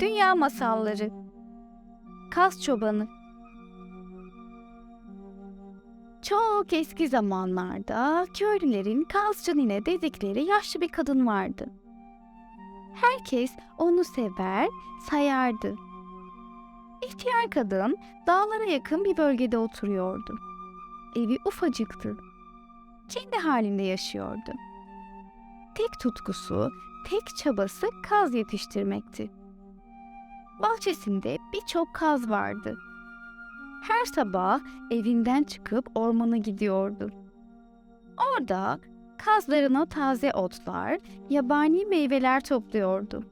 Dünya Masalları Kaz Çobanı Çok eski zamanlarda köylülerin Kazcı Nine dedikleri yaşlı bir kadın vardı. Herkes onu sever, sayardı. İhtiyar kadın dağlara yakın bir bölgede oturuyordu. Evi ufacıktı. Kendi halinde yaşıyordu. Tek tutkusu, tek çabası kaz yetiştirmekti. Bahçesinde birçok kaz vardı. Her sabah evinden çıkıp ormana gidiyordu. Orada kazlarına taze otlar, yabani meyveler topluyordu.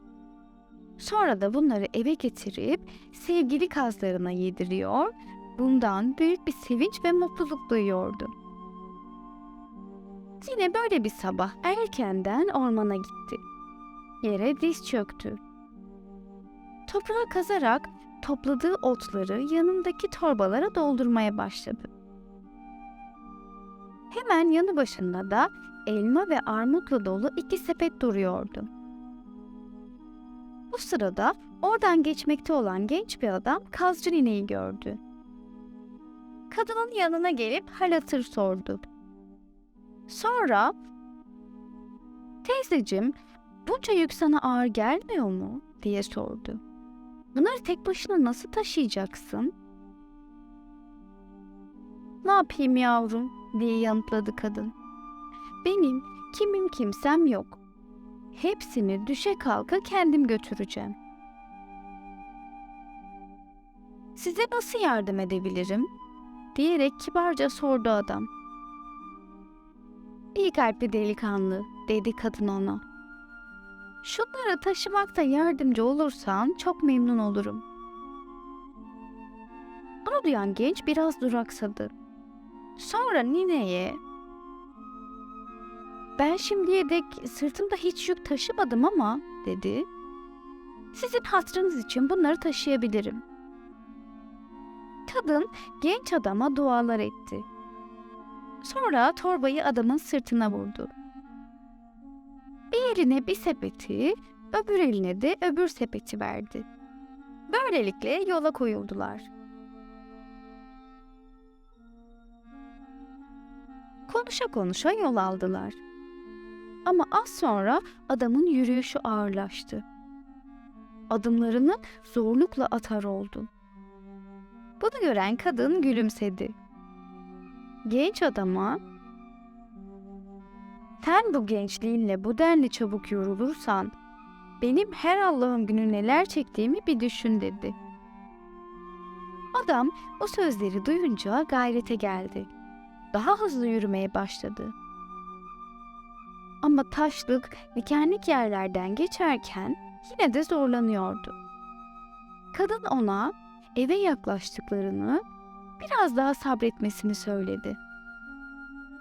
Sonra da bunları eve getirip sevgili kazlarına yediriyor, bundan büyük bir sevinç ve mutluluk duyuyordu. Yine böyle bir sabah erkenden ormana gitti. Yere diz çöktü. Toprağı kazarak topladığı otları yanındaki torbalara doldurmaya başladı. Hemen yanı başında da elma ve armutla dolu iki sepet duruyordu. Bu sırada oradan geçmekte olan genç bir adam kazcı nineyi gördü. Kadının yanına gelip hal hatır sordu. Sonra teyzecim bunca yük sana ağır gelmiyor mu diye sordu. Bunları tek başına nasıl taşıyacaksın? Ne yapayım yavrum diye yanıtladı kadın. Benim kimim kimsem yok. Hepsini düşe kalka kendim götüreceğim. Size nasıl yardım edebilirim? diyerek kibarca sordu adam. İyi kalpli delikanlı dedi kadın ona. Şunları taşımakta yardımcı olursan çok memnun olurum. Bunu duyan genç biraz duraksadı. Sonra nineye ben şimdiye dek sırtımda hiç yük taşımadım ama dedi. Sizin hatırınız için bunları taşıyabilirim. Kadın genç adama dualar etti. Sonra torbayı adamın sırtına vurdu. Bir eline bir sepeti, öbür eline de öbür sepeti verdi. Böylelikle yola koyuldular. Konuşa konuşa yol aldılar. Ama az sonra adamın yürüyüşü ağırlaştı. Adımlarını zorlukla atar oldu. Bunu gören kadın gülümsedi. Genç adama sen bu gençliğinle bu denli çabuk yorulursan benim her Allah'ın günü neler çektiğimi bir düşün dedi. Adam o sözleri duyunca gayrete geldi. Daha hızlı yürümeye başladı. Ama taşlık, dikenlik yerlerden geçerken yine de zorlanıyordu. Kadın ona eve yaklaştıklarını, biraz daha sabretmesini söyledi.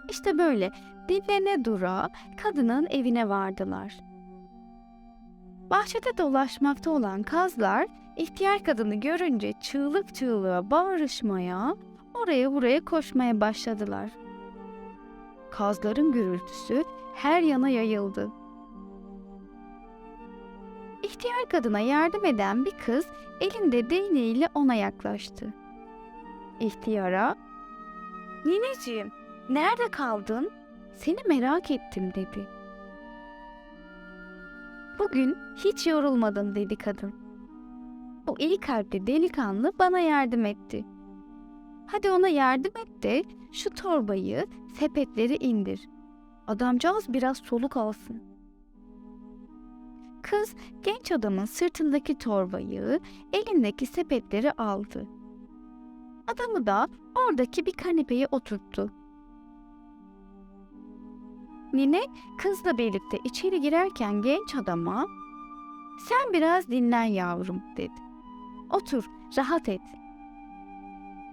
İşte böyle dinlene dura kadının evine vardılar. Bahçede dolaşmakta olan kazlar ihtiyar kadını görünce çığlık çığlığa bağırışmaya, oraya buraya koşmaya başladılar. Kazların gürültüsü her yana yayıldı. İhtiyar kadına yardım eden bir kız elinde değneğiyle ona yaklaştı. İhtiyara, "Nineciğim, nerede kaldın? Seni merak ettim." dedi. "Bugün hiç yorulmadım." dedi kadın. O iyi kalpli delikanlı bana yardım etti. Hadi ona yardım et de şu torbayı, sepetleri indir. Adamcağız biraz soluk alsın. Kız genç adamın sırtındaki torbayı, elindeki sepetleri aldı. Adamı da oradaki bir kanepeye oturttu. Nine kızla birlikte içeri girerken genç adama "Sen biraz dinlen yavrum." dedi. "Otur, rahat et."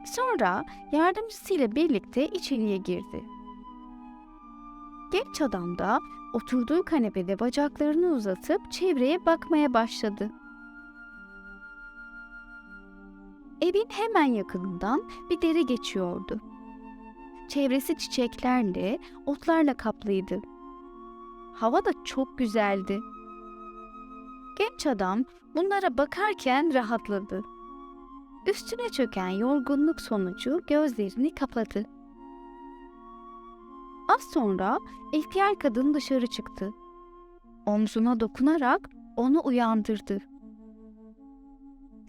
Sonra yardımcısıyla birlikte içeriye girdi. Genç adam da oturduğu kanepede bacaklarını uzatıp çevreye bakmaya başladı. Evin hemen yakınından bir dere geçiyordu. Çevresi çiçeklerle, otlarla kaplıydı. Hava da çok güzeldi. Genç adam bunlara bakarken rahatladı. Üstüne çöken yorgunluk sonucu gözlerini kapadı. Az sonra ihtiyar kadın dışarı çıktı. Omzuna dokunarak onu uyandırdı.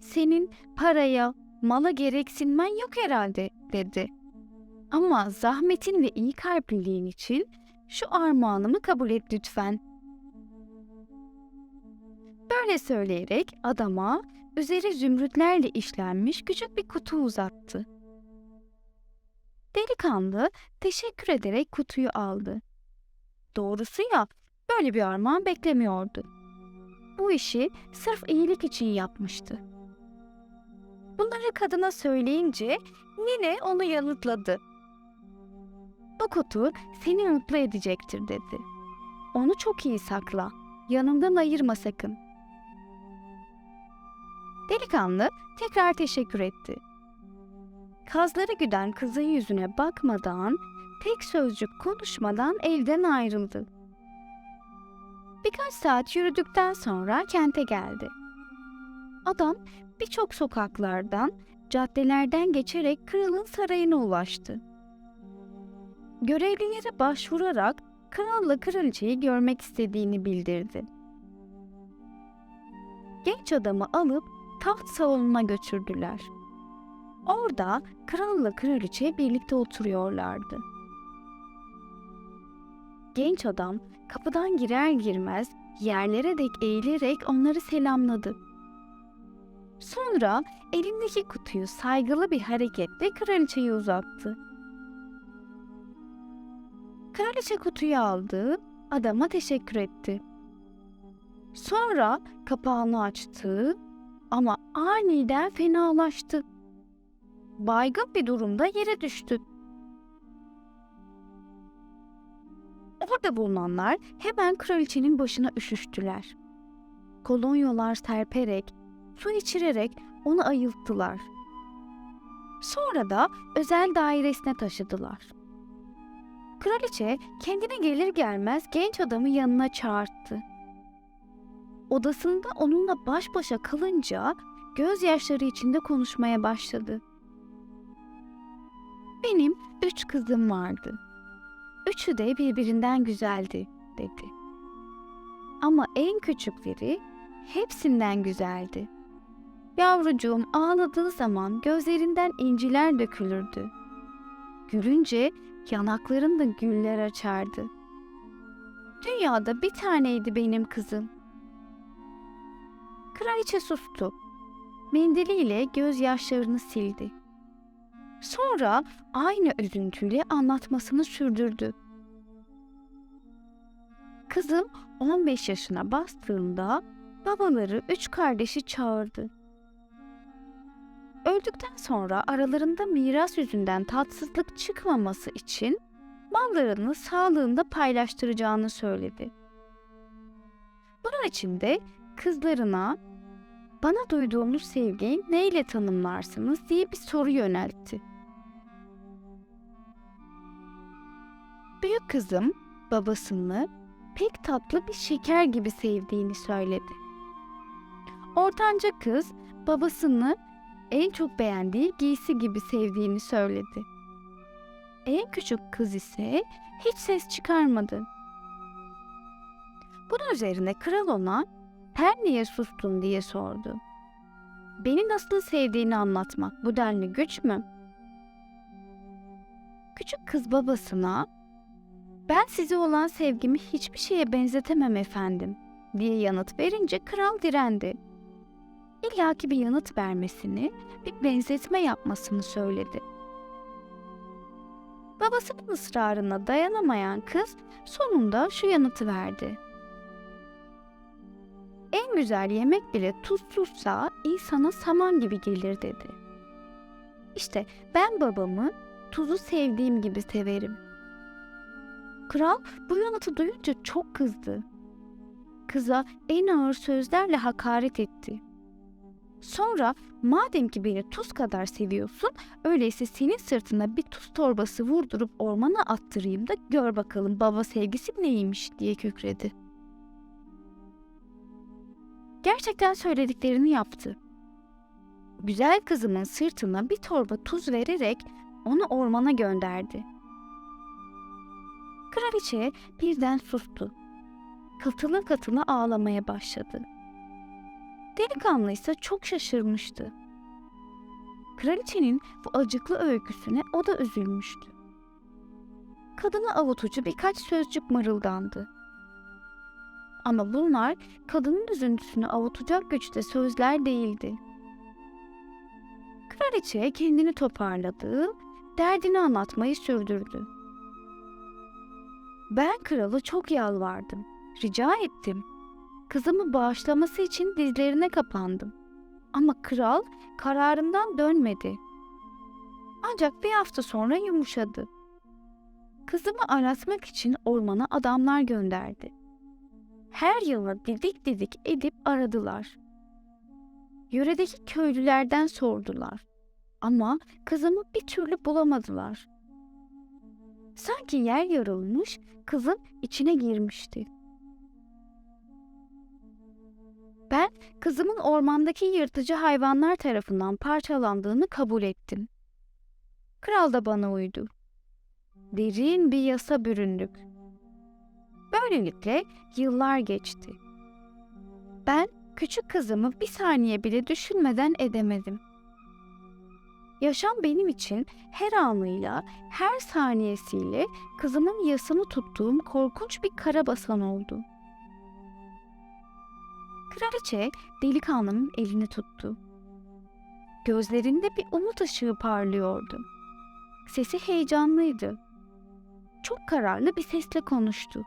Senin paraya, mala gereksinmen yok herhalde dedi. Ama zahmetin ve iyi kalpliliğin için şu armağanımı kabul et lütfen. Böyle söyleyerek adama üzeri zümrütlerle işlenmiş küçük bir kutu uzattı. Delikanlı teşekkür ederek kutuyu aldı. Doğrusu ya böyle bir armağan beklemiyordu. Bu işi sırf iyilik için yapmıştı. Bunları kadına söyleyince Nine onu yanıtladı. Bu kutu seni mutlu edecektir dedi. Onu çok iyi sakla. Yanından ayırma sakın. Delikanlı tekrar teşekkür etti. Kazları güden kızın yüzüne bakmadan, tek sözcük konuşmadan evden ayrıldı. Birkaç saat yürüdükten sonra kente geldi. Adam birçok sokaklardan, caddelerden geçerek kralın sarayına ulaştı. Görevlilere başvurarak kralla kraliçeyi görmek istediğini bildirdi. Genç adamı alıp taht salonuna götürdüler. Orada kralla kraliçe birlikte oturuyorlardı. Genç adam kapıdan girer girmez yerlere dek eğilerek onları selamladı. Sonra elindeki kutuyu saygılı bir hareketle kraliçeye uzattı. Kraliçe kutuyu aldı, adama teşekkür etti. Sonra kapağını açtı ama aniden fenalaştı. Baygın bir durumda yere düştü. Orada bulunanlar hemen kraliçenin başına üşüştüler. Kolonyalar serperek, su içirerek onu ayılttılar. Sonra da özel dairesine taşıdılar. Kraliçe kendine gelir gelmez genç adamı yanına çağırdı. Odasında onunla baş başa kalınca gözyaşları içinde konuşmaya başladı. Benim üç kızım vardı. Üçü de birbirinden güzeldi, dedi. Ama en küçükleri hepsinden güzeldi. Yavrucuğum ağladığı zaman gözlerinden inciler dökülürdü. Gülünce yanaklarında güller açardı. Dünyada bir taneydi benim kızım. Kraliçe sustu. Mendiliyle gözyaşlarını sildi. Sonra aynı üzüntüyle anlatmasını sürdürdü. Kızım 15 yaşına bastığında babaları üç kardeşi çağırdı. Öldükten sonra aralarında miras yüzünden tatsızlık çıkmaması için mallarını sağlığında paylaştıracağını söyledi. Bunun için de kızlarına bana duyduğunuz sevgiyi neyle tanımlarsınız diye bir soru yöneltti. Büyük kızım babasını pek tatlı bir şeker gibi sevdiğini söyledi. Ortanca kız babasını en çok beğendiği giysi gibi sevdiğini söyledi. En küçük kız ise hiç ses çıkarmadı. Bunun üzerine kral ona sen niye sustun diye sordu. Beni nasıl sevdiğini anlatmak bu denli güç mü? Küçük kız babasına ben size olan sevgimi hiçbir şeye benzetemem efendim diye yanıt verince kral direndi. İlla ki bir yanıt vermesini, bir benzetme yapmasını söyledi. Babasının ısrarına dayanamayan kız sonunda şu yanıtı verdi. En güzel yemek bile tuzsuzsa insana saman gibi gelir dedi. İşte ben babamı tuzu sevdiğim gibi severim. Kral bu yanıtı duyunca çok kızdı. Kıza en ağır sözlerle hakaret etti. Sonra madem ki beni tuz kadar seviyorsun, öyleyse senin sırtına bir tuz torbası vurdurup ormana attırayım da gör bakalım baba sevgisi neymiş diye kükredi. Gerçekten söylediklerini yaptı. Güzel kızımın sırtına bir torba tuz vererek onu ormana gönderdi. Kraliçe birden sustu. Katıla katıla ağlamaya başladı. Delikanlı ise çok şaşırmıştı. Kraliçenin bu acıklı öyküsüne o da üzülmüştü. Kadına avutucu birkaç sözcük mırıldandı. Ama bunlar kadının üzüntüsünü avutacak güçte sözler değildi. Kraliçe kendini toparladı, derdini anlatmayı sürdürdü. Ben kralı çok yalvardım, rica ettim. Kızımı bağışlaması için dizlerine kapandım. Ama kral kararından dönmedi. Ancak bir hafta sonra yumuşadı. Kızımı aratmak için ormana adamlar gönderdi. Her yana didik didik edip aradılar. Yöredeki köylülerden sordular. Ama kızımı bir türlü bulamadılar. Sanki yer yarılmış, kızım içine girmişti. Ben kızımın ormandaki yırtıcı hayvanlar tarafından parçalandığını kabul ettim. Kral da bana uydu. Derin bir yasa büründük. Böylelikle yıllar geçti. Ben küçük kızımı bir saniye bile düşünmeden edemedim. Yaşam benim için her anıyla, her saniyesiyle kızımın yasını tuttuğum korkunç bir karabasan oldu. Kraliçe delikanlının elini tuttu. Gözlerinde bir umut ışığı parlıyordu. Sesi heyecanlıydı. Çok kararlı bir sesle konuştu.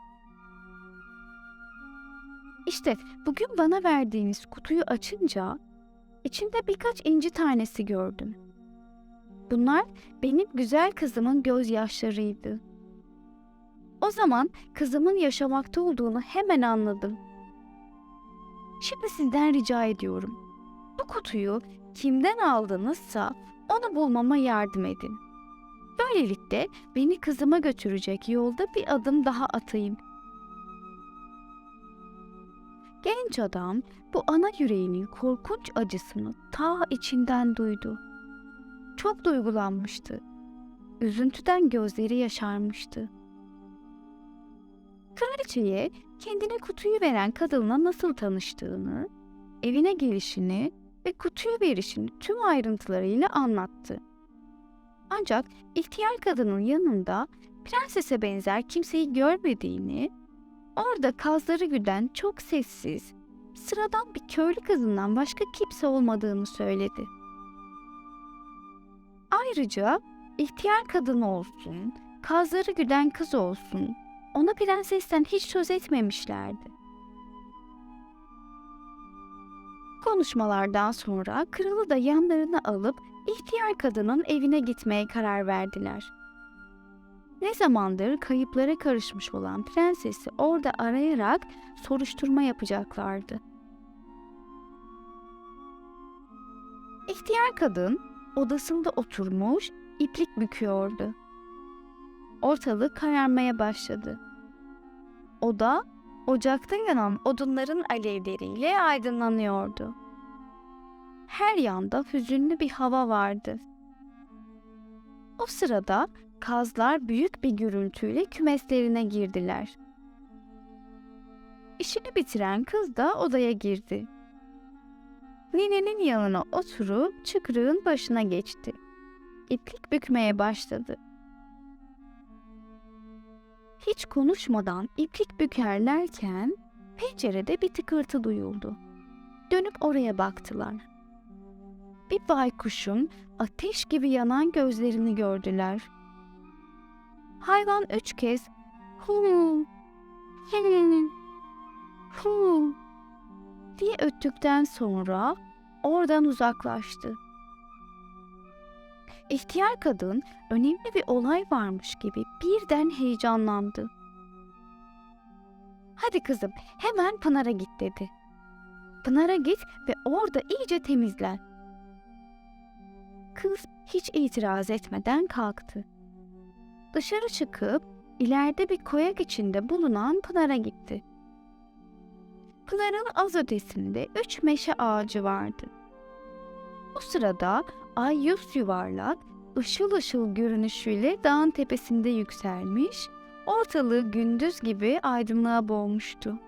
İşte bugün bana verdiğiniz kutuyu açınca içinde birkaç inci tanesi gördüm. Bunlar benim güzel kızımın gözyaşlarıydı. O zaman kızımın yaşamakta olduğunu hemen anladım. Şimdi sizden rica ediyorum. Bu kutuyu kimden aldınızsa onu bulmama yardım edin. Böylelikle beni kızıma götürecek yolda bir adım daha atayım. Genç adam bu ana yüreğinin korkunç acısını ta içinden duydu. Çok duygulanmıştı. Üzüntüden gözleri yaşarmıştı. Kraliçeye kendine kutuyu veren kadınla nasıl tanıştığını, evine gelişini ve kutuyu verişini tüm ayrıntılarıyla anlattı. Ancak ihtiyar kadının yanında prensese benzer kimseyi görmediğini, orada kazları güden çok sessiz, sıradan bir köylü kızından başka kimse olmadığını söyledi. Ayrıca ihtiyar kadın olsun, kazları güden kız olsun, ona prensesten hiç söz etmemişlerdi. Konuşmalardan sonra kralı da yanlarına alıp ihtiyar kadının evine gitmeye karar verdiler. Ne zamandır kayıplara karışmış olan prensesi orada arayarak soruşturma yapacaklardı. İhtiyar kadın odasında oturmuş iplik büküyordu. Ortalık kararmaya başladı. Oda ocakta yanan odunların alevleriyle aydınlanıyordu. Her yanda hüzünlü bir hava vardı. O sırada kazlar büyük bir gürültüyle kümeslerine girdiler. İşini bitiren kız da odaya girdi. Ninenin yanına oturup çıkrığın başına geçti. İplik bükmeye başladı. Hiç konuşmadan iplik bükerlerken pencerede bir tıkırtı duyuldu. Dönüp oraya baktılar. Bir baykuşun ateş gibi yanan gözlerini gördüler. Hayvan üç kez hu hu hu diye öttükten sonra oradan uzaklaştı. İhtiyar kadın önemli bir olay varmış gibi birden heyecanlandı. Hadi kızım hemen Pınar'a git dedi. Pınar'a git ve orada iyice temizlen. Kız hiç itiraz etmeden kalktı. Dışarı çıkıp ileride bir koyak içinde bulunan Pınar'a gitti. Pınar'ın az ötesinde üç meşe ağacı vardı. Bu sırada ay yüz yuvarlak, ışıl ışıl görünüşüyle dağın tepesinde yükselmiş, ortalığı gündüz gibi aydınlığa boğmuştu.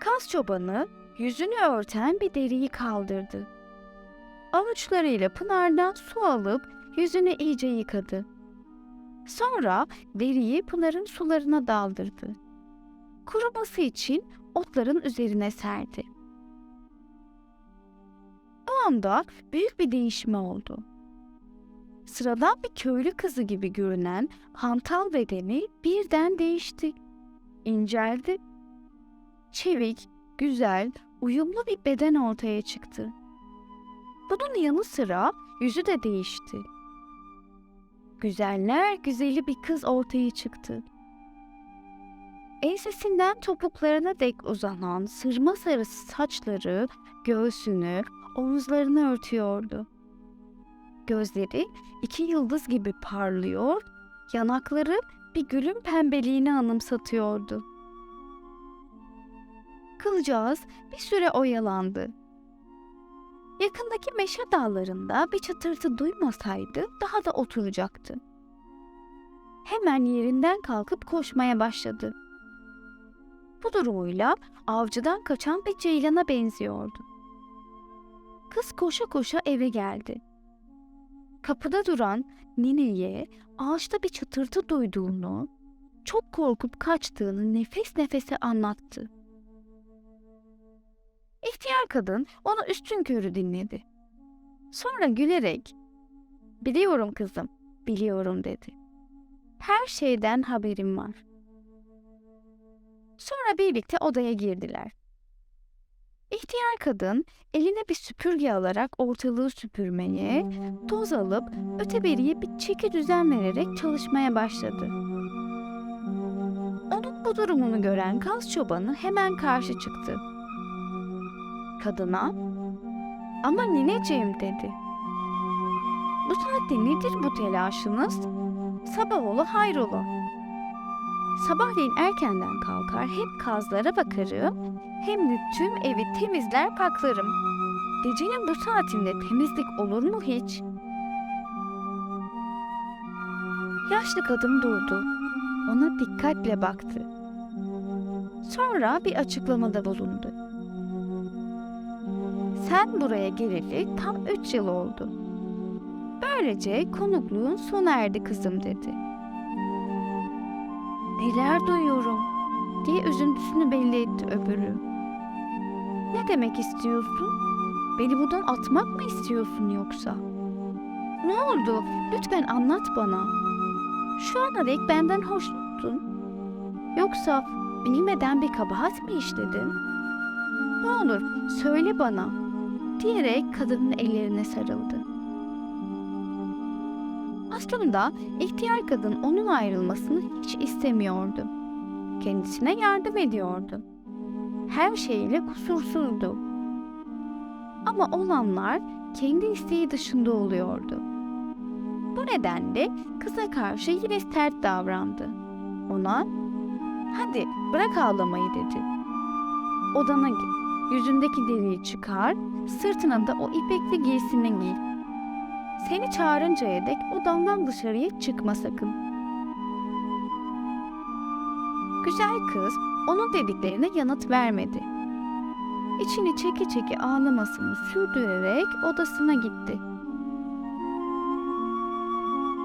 Kaz çobanı yüzünü örten bir deriyi kaldırdı. Avuçlarıyla pınardan su alıp yüzünü iyice yıkadı. Sonra deriyi pınarın sularına daldırdı. Kuruması için otların üzerine serdi. Anda büyük bir değişme oldu. Sıradan bir köylü kızı gibi görünen hantal bedeni birden değişti. İnceldi. Çevik, güzel, uyumlu bir beden ortaya çıktı. Bunun yanı sıra yüzü de değişti. Güzeller güzeli bir kız ortaya çıktı. Ensesinden topuklarına dek uzanan sırma sarısı saçları göğsünü, omuzlarını örtüyordu. Gözleri iki yıldız gibi parlıyor, yanakları bir gülün pembeliğini anımsatıyordu. Kılcağız bir süre oyalandı. Yakındaki meşe dağlarında bir çıtırtı duymasaydı daha da oturacaktı. Hemen yerinden kalkıp koşmaya başladı. Bu durumuyla avcıdan kaçan bir ceylana benziyordu. Kız koşa koşa eve geldi. Kapıda duran nineye ağaçta bir çıtırtı duyduğunu, çok korkup kaçtığını nefes nefese anlattı. İhtiyar kadın onu üstün körü dinledi. Sonra gülerek, "Biliyorum kızım, biliyorum." dedi. "Her şeyden haberim var." Sonra birlikte odaya girdiler. İhtiyar kadın eline bir süpürge alarak ortalığı süpürmeye, toz alıp öte beriye bir çeki düzen vererek çalışmaya başladı. Onun bu durumunu gören kaz çobanı hemen karşı çıktı. Kadına, ama nineciğim dedi. Bu saatte nedir bu telaşınız? Sabah ola hayrola. Sabahleyin erkenden kalkar hem kazlara bakarım hem de tüm evi temizler paklarım. Gecenin bu saatinde temizlik olur mu hiç? Yaşlı kadın durdu. Ona dikkatle baktı. Sonra bir açıklamada bulundu. Sen buraya geleli tam üç yıl oldu. Böylece konukluğun sona erdi kızım dedi. Neler duyuyorum diye üzüntüsünü belli etti öbürü. Ne demek istiyorsun? Beni buradan atmak mı istiyorsun yoksa? Ne oldu? Lütfen anlat bana. Şu ana dek benden hoşnuttun. Yoksa bilmeden bir kabahat mi işledin? Ne olur söyle bana diyerek kadının ellerine sarıldı. Aslında ihtiyar kadın onun ayrılmasını hiç istemiyordu. Kendisine yardım ediyordu. Her şeyle kusursuzdu. Ama olanlar kendi isteği dışında oluyordu. Bu nedenle kıza karşı yine sert davrandı. Ona, hadi bırak ağlamayı dedi. Odana git, yüzündeki deriyi çıkar, sırtına da o ipekli giysini giy. Seni çağırıncaya dek odandan dışarıya çıkma sakın. Güzel kız onun dediklerine yanıt vermedi. İçini çeke çeke ağlamasını sürdürerek odasına gitti.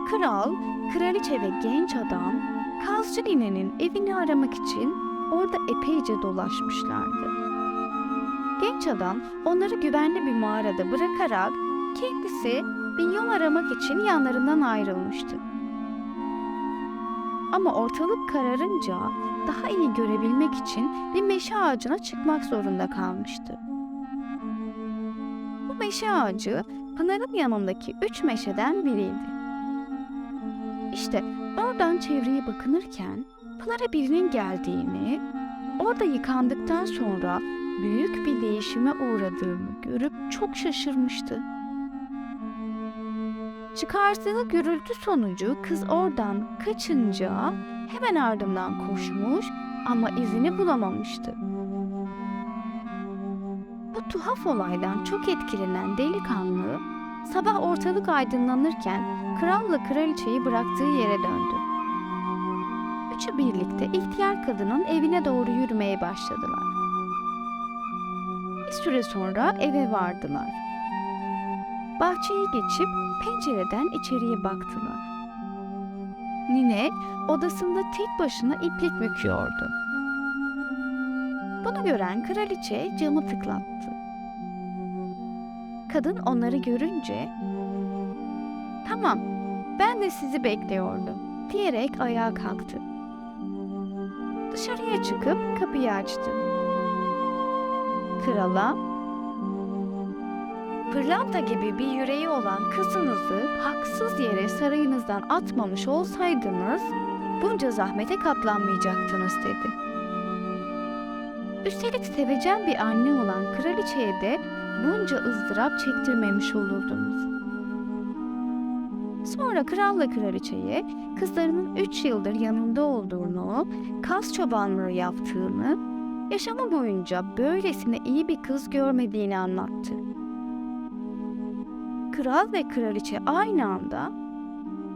Kral, kraliçe ve genç adam Kazcı ninenin evini aramak için orada epeyce dolaşmışlardı. Genç adam onları güvenli bir mağarada bırakarak kendisi bir yol aramak için yanlarından ayrılmıştı. Ama ortalık kararınca daha iyi görebilmek için bir meşe ağacına çıkmak zorunda kalmıştı. Bu meşe ağacı Pınar'ın yanındaki üç meşeden biriydi. İşte oradan çevreye bakınırken Pınar'a birinin geldiğini, orada yıkandıktan sonra büyük bir değişime uğradığımı görüp çok şaşırmıştı. Çıkardığı gürültü sonucu kız oradan kaçınca hemen ardından koşmuş, ama izini bulamamıştı. Bu tuhaf olaydan çok etkilenen delikanlı sabah ortalık aydınlanırken kralla kraliçeyi bıraktığı yere döndü. Üçü birlikte ihtiyar kadının evine doğru yürümeye başladılar. Bir süre sonra eve vardılar. Bahçeyi geçip pencereden içeriye baktılar. Nine odasında tek başına iplik büküyordu. Bunu gören kraliçe camı tıklattı. Kadın onları görünce "Tamam, ben de sizi bekliyordum." diyerek ayağa kalktı. Dışarıya çıkıp kapıyı açtı. Krala Pırlanta gibi bir yüreği olan kızınızı haksız yere sarayınızdan atmamış olsaydınız bunca zahmete katlanmayacaktınız dedi. Üstelik sevecen bir anne olan kraliçeye de bunca ızdırap çektirmemiş olurdunuz. Sonra kralla kraliçeye kızlarının üç yıldır yanında olduğunu, kaz çobanlığı yaptığını, yaşamı boyunca böylesine iyi bir kız görmediğini anlattı. Kral ve kraliçe aynı anda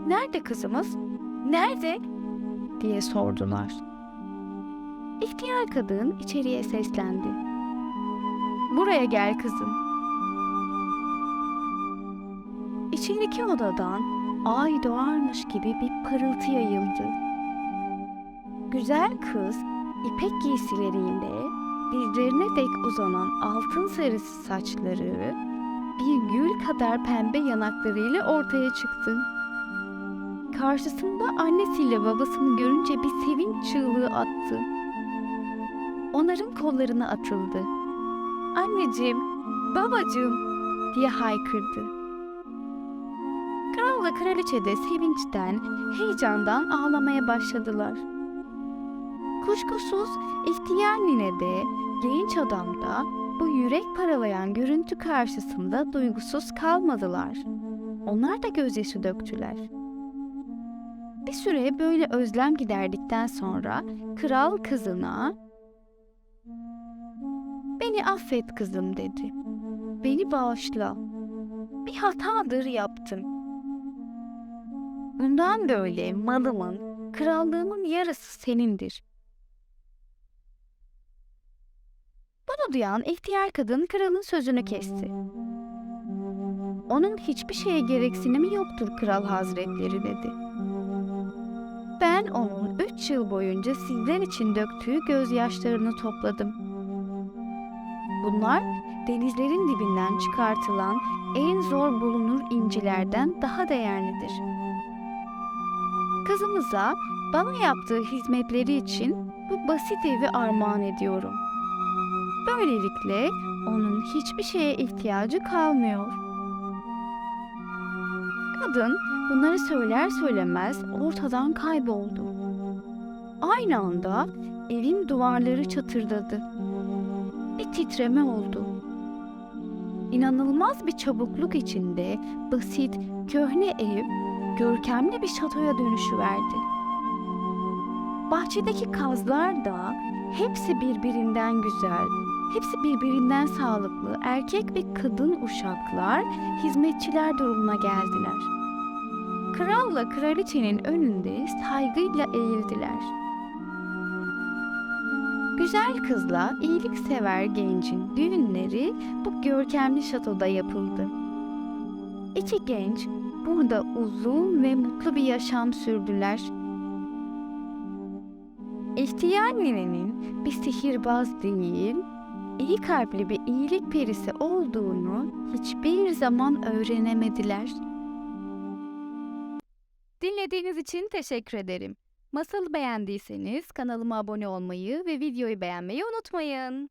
"Nerede kızımız? Nerede?" diye sordular. İhtiyar kadın içeriye seslendi. "Buraya gel kızım." İçindeki odadan ay doğarmış gibi bir pırıltı yayıldı. Güzel kız ipek giysileriyle dizlerine dek uzanan altın sarısı saçları bir gül kadar pembe yanaklarıyla ortaya çıktı. Karşısında annesiyle babasını görünce bir sevinç çığlığı attı. Onların kollarına atıldı. Anneciğim, babacığım diye haykırdı. Kralla kraliçe de sevinçten, heyecandan ağlamaya başladılar. Kuşkusuz ihtiyar nine de, genç adam da bu yürek paralayan görüntü karşısında duygusuz kalmadılar. Onlar da gözyaşı döktüler. Bir süre böyle özlem giderdikten sonra kral kızına "Beni affet kızım." dedi. "Beni bağışla. Bir hatadır yaptım. Bundan böyle malımın, krallığımın yarısı senindir." Bunu duyan ihtiyar kadın kralın sözünü kesti. Onun hiçbir şeye gereksinimi yoktur kral hazretleri dedi. Ben onun üç yıl boyunca sizler için döktüğü gözyaşlarını topladım. Bunlar denizlerin dibinden çıkartılan en zor bulunur incilerden daha değerlidir. Kızımıza bana yaptığı hizmetleri için bu basit evi armağan ediyorum. Böylelikle onun hiçbir şeye ihtiyacı kalmıyor. Kadın bunları söyler söylemez ortadan kayboldu. Aynı anda evin duvarları çatırdadı. Bir titreme oldu. İnanılmaz bir çabukluk içinde basit, köhne ev görkemli bir şatoya dönüşüverdi. Bahçedeki kazlar da hepsi birbirinden güzel, hepsi birbirinden sağlıklı erkek ve kadın uşaklar hizmetçiler durumuna geldiler. Kralla kraliçenin önünde saygıyla eğildiler. Güzel kızla iyiliksever gencin düğünleri bu görkemli şatoda yapıldı. İki genç burada uzun ve mutlu bir yaşam sürdüler. İhtiyar ninenin bir sihirbaz değil, iyi kalpli bir iyilik perisi olduğunu hiçbir zaman öğrenemediler. Dinlediğiniz için teşekkür ederim. Masalı beğendiyseniz kanalıma abone olmayı ve videoyu beğenmeyi unutmayın.